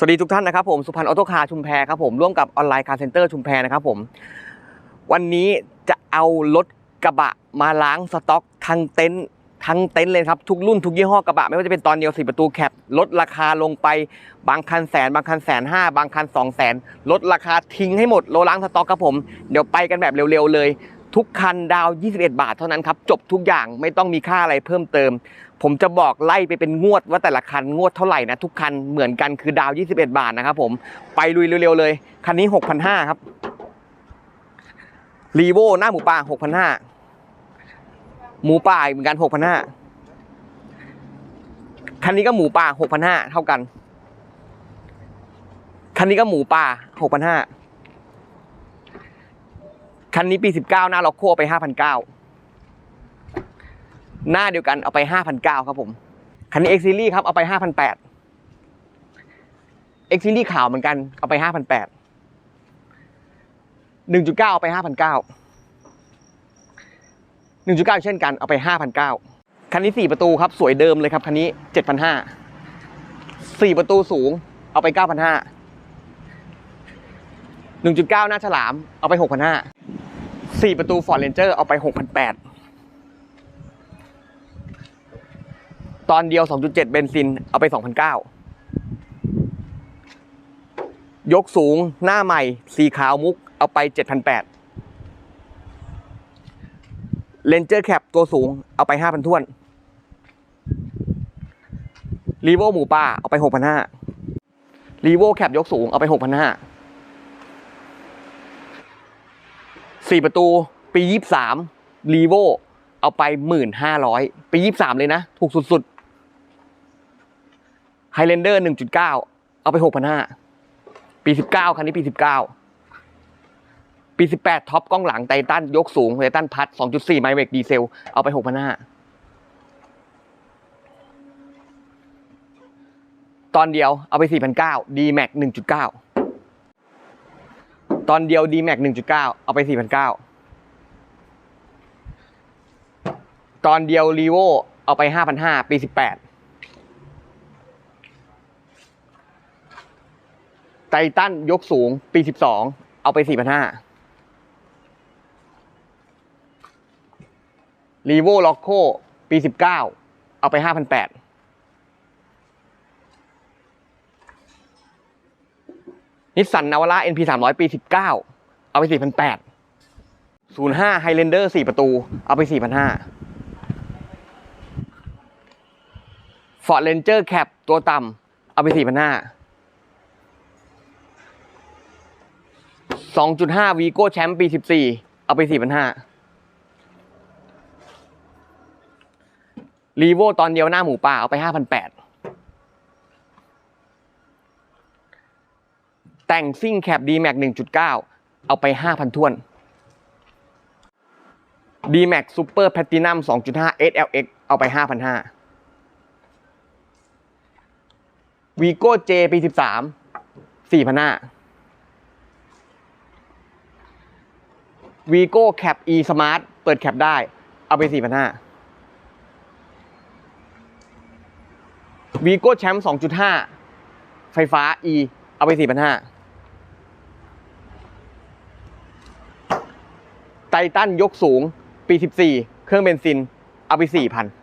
สวัสดีทุกท่านนะครับผมสุพันธ์ออโตคาร์ชุมแพครับผมร่วมกับออนไลน์คาร์เซ็นเตอร์ชุมแพนะครับผมวันนี้จะเอารถกระบะมาล้างสต็อกทั้งเต็นท์ทั้งเต็นท์เลยครับทุกรุ่นทุกยี่ห้อกระบะไม่ว่าจะเป็นตอนเดียวสี่ประตูแคปลดราคาลงไปบางคันแสน บางคันแสนห้าบางคันสองแสนลดราคาทิ้งให้หมดโลล้างสต็อกครับผมเดี๋ยวไปกันแบบเร็วๆเลย ทุกคันดาว 21 บาทเท่านั้นครับ จบทุกอย่างไม่ต้องมีค่าอะไรเพิ่มเติม ผมจะบอกไล่ไปเป็นงวดว่าแต่ละคันงวดเท่าไหร่นะทุกคันเหมือนกันคือดาว 21 บาทนะครับผมไปลุยเร็วๆเลย คันนี้ 6,500 ครับรีโวหน้าหมูป่า 6,500 หมูป่าอีกเหมือนกัน 6,500 คันนี้ก็หมูป่า 6,500 เท่ากัน คันนี้ก็หมูป่า 6,500 คันนี้ปี 19 หน้าล็อกโคไป 5,900 หน้าเดียวกันเอาไปห้าพันเก้าครับผม คันนี้ X Series ครับเอาไปห้าพันแปด X Series ขาวเหมือนกันเอาไปห้าพันแปดหนึ่งจุดเก้าเอาไปห้าพันเก้าหนึ่งจุดเก้าเช่นกันเอาไปห้าพันเก้าคันนี้สี่ประตูครับสวยเดิมเลยครับคันนี้เจ็ดพันห้าสี่ประตูสูงเอาไปเก้าพันห้าหนึ่งจุดเก้าหน้าฉลาม เอาไปหกพันห้า สี่ประตูฟอร์เรนเจอร์เอาไปหกพันแปดตอนเดียว 2.7 เบนซิน เอาไป 2,009 ยกสูงหน้าใหม่ สีขาวมุก เอาไป7,800เลนเจอร์แคปตัวสูง เอาไป 5,000ท้วนรีโวหมูป่า เอาไป 6,500รีโวแคปยกสูง เอาไป 6,500 สี่ประตู ปี23รีโวเอาไป 1,500 ปี 23 เลยนะ ถูกสุดๆไฮเลนเดอร์1.9 เอาไป 6,500 ปี 19 คันนี้ปี 19 ปี 18 ท็อปกล้องหลังไททันยกสูงไททันพัด 2.4 ไมล์เวกดีเซล เอาไป 6,500 ตอนเดียวเอาไป 4,900 D Max 1.9 ตอนเดียว D Max 1.9 เอาไป 4,900 ตอนเดียวรีโวเอาไป 5,500 ปี 18 ไททันยกสูง ปี 12 เอาไป 4,500รีโวล็อกโคปี 19 เอาไป 5,800 นิสสันนาวาร่า NP 300ปี 19 เอาไป 4,800 05 Highlander 4 ประตู เอาไป 4,500 Ford Ranger Cap ตัวต่ำ เอาไป 4,500 2.5 Vigo Champ ปี 14 เอาไป 4,500 รีโวตอนเดียวหน้าหมูป่า เอาไป 5,800 แต่งซิ่งแคป D-Max 1.9 เอาไป 5,000ท้วน D-Max Super Platinum 2.5 SLX เอาไป 5,500 Vigo J ปี13 4,500 Vigo Cap E Smart เปิดแคปได้ เอาไป 4,500 Vigo Champ 2.5 ไฟฟ้า E เอาไป 4,500 ไททันยกสูงปี 14 เครื่องเบนซิน เอาไป4,000